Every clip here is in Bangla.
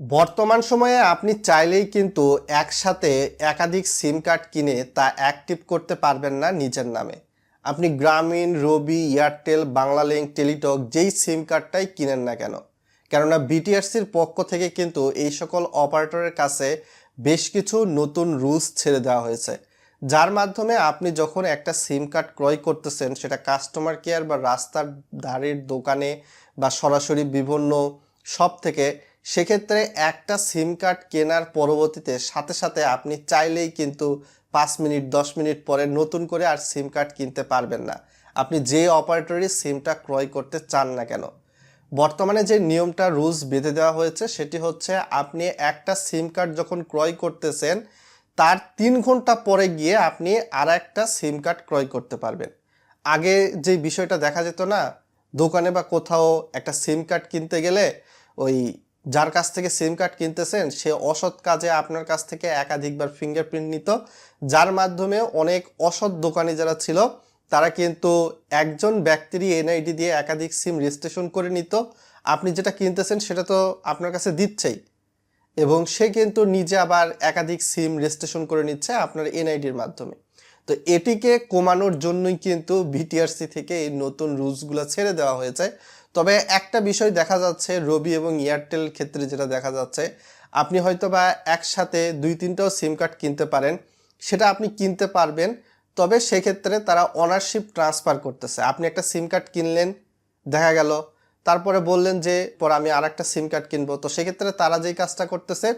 বর্তমান সময়ে আপনি চাইলেই কিন্তু একসাথে একাধিক সিম কার্ড কিনে তা অ্যাক্টিভ করতে পারবেন না নিজের নামে। আপনি গ্রামীণ, রবি, এয়ারটেল, বাংলালিংক, টেলিটক যেই সিম কার্ডটাই কিনেন না কেন। কেননা বিটিআরসির পক্ষ থেকে কিন্তু এই সকল অপারেটরের কাছে বেশ কিছু নতুন রুলস ছেড়ে দেওয়া হয়েছে। যার মাধ্যমে আপনি যখন একটা সিম কার্ড ক্রয় করতেছেন, সেটা কাস্টমার কেয়ার বা রাস্তার ধারের দোকানে বা সরাসরি বিভিন্ন শপ থেকে সেক্ষেত্রে একটা সিম কার্ড কেনার পরবর্তীতে সাথে সাথে আপনি চাইলেই কিন্তু পাঁচ মিনিট, দশ মিনিট পরে নতুন করে আর সিম কার্ড কিনতে পারবেন না। আপনি যে অপারেটরই সিমটা ক্রয় করতে চান না কেন, বর্তমানে যে নিয়মটা রুলস বেঁধে দেওয়া হয়েছে সেটি হচ্ছে আপনি একটা সিম কার্ড যখন ক্রয় করতেছেন, তার তিন ঘণ্টা পরে গিয়ে আপনি আর একটা সিম কার্ড ক্রয় করতে পারবেন। আগে যে বিষয়টা দেখা যেত না, দোকানে বা কোথাও একটা সিম কার্ড কিনতে গেলে ওই যার কাছ থেকে সিম কার্ড কিনতেছেন, সে অসৎ কাজে আপনার কাছ থেকে একাধিকবার ফিঙ্গারপ্রিন্ট নিত, যার মাধ্যমে অনেক অসৎ দোকানি যারা ছিল, তারা কিন্তু একজন ব্যক্তিরই এনআইডি দিয়ে একাধিক সিম রেজিস্ট্রেশন করে নিত। আপনি যেটা কিনতেছেন, সেটা তো আপনার কাছে দিচ্ছেই। এবং সে কিন্তু নিজে আবার একাধিক সিম রেজিস্ট্রেশন করে নিচ্ছে আপনার এনআইডির মাধ্যমে। তো এটিকে কমানোর জন্যই কিন্তু বিটিআরসি থেকে এই নতুন রুলসগুলো ছেড়ে দেওয়া হয়েছে। তবে একটা বিষয় দেখা যাচ্ছে রবি এবং এয়ারটেল ক্ষেত্রে যেটা দেখা যাচ্ছে, আপনি হয়তো বা একসাথে দুই তিনটাও সিম কার্ড কিনতে পারেন, সেটা আপনি কিনতে পারবেন, তবে সেক্ষেত্রে তারা অনারশিপ ট্রান্সফার করতেছে। আপনি একটা সিম কার্ড কিনলেন, দেখা গেল, তারপরে বললেন যে, পর আমি আর একটা সিম কার্ড কিনবো। তো সেক্ষেত্রে তারা যেই কাজটা করতেছে,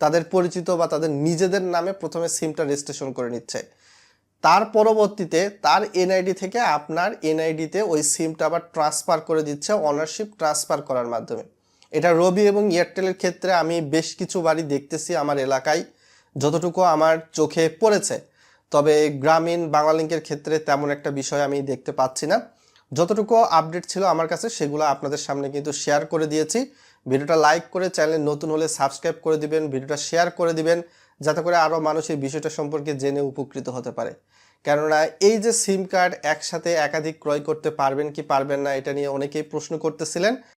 তাদের পরিচিত বা তাদের নিজেদের নামে প্রথমে সিমটা রেজিস্ট্রেশন করে নিচ্ছে। তার পরবর্তীতে তার এনআইডি থেকে আপনার এনআইডিতে ওই সিমটা আবার ট্রান্সফার করে দিচ্ছে অনারশিপ ট্রান্সফার করার মাধ্যমে। এটা রবি এবং এয়ারটেলের ক্ষেত্রে আমি বেশ কিছু বাড়ি দেখতেছি আমার এলাকায়, যতটুকু আমার চোখে পড়েছে। তবে গ্রামীণ বাংলালিংকের ক্ষেত্রে তেমন একটা বিষয় আমি দেখতে পাচ্ছি না। যতটুকু আপডেট ছিল আমার কাছে সেগুলো আপনাদের সামনে কিন্তু শেয়ার করে দিয়েছি। ভিডিওটা লাইক করে চ্যানেল নতুন হলে সাবস্ক্রাইব করে দিবেন, ভিডিওটা শেয়ার করে দিবেন। যাতে করে আরও মানুষ এই বিষয়টা সম্পর্কে জেনে উপকৃত হতে পারে। কেননা এই যে সিম কার্ড একসাথে একাধিক ক্রয় করতে পারবেন কি পারবেন না, এটা নিয়ে অনেকেই প্রশ্ন করতেছিলেন।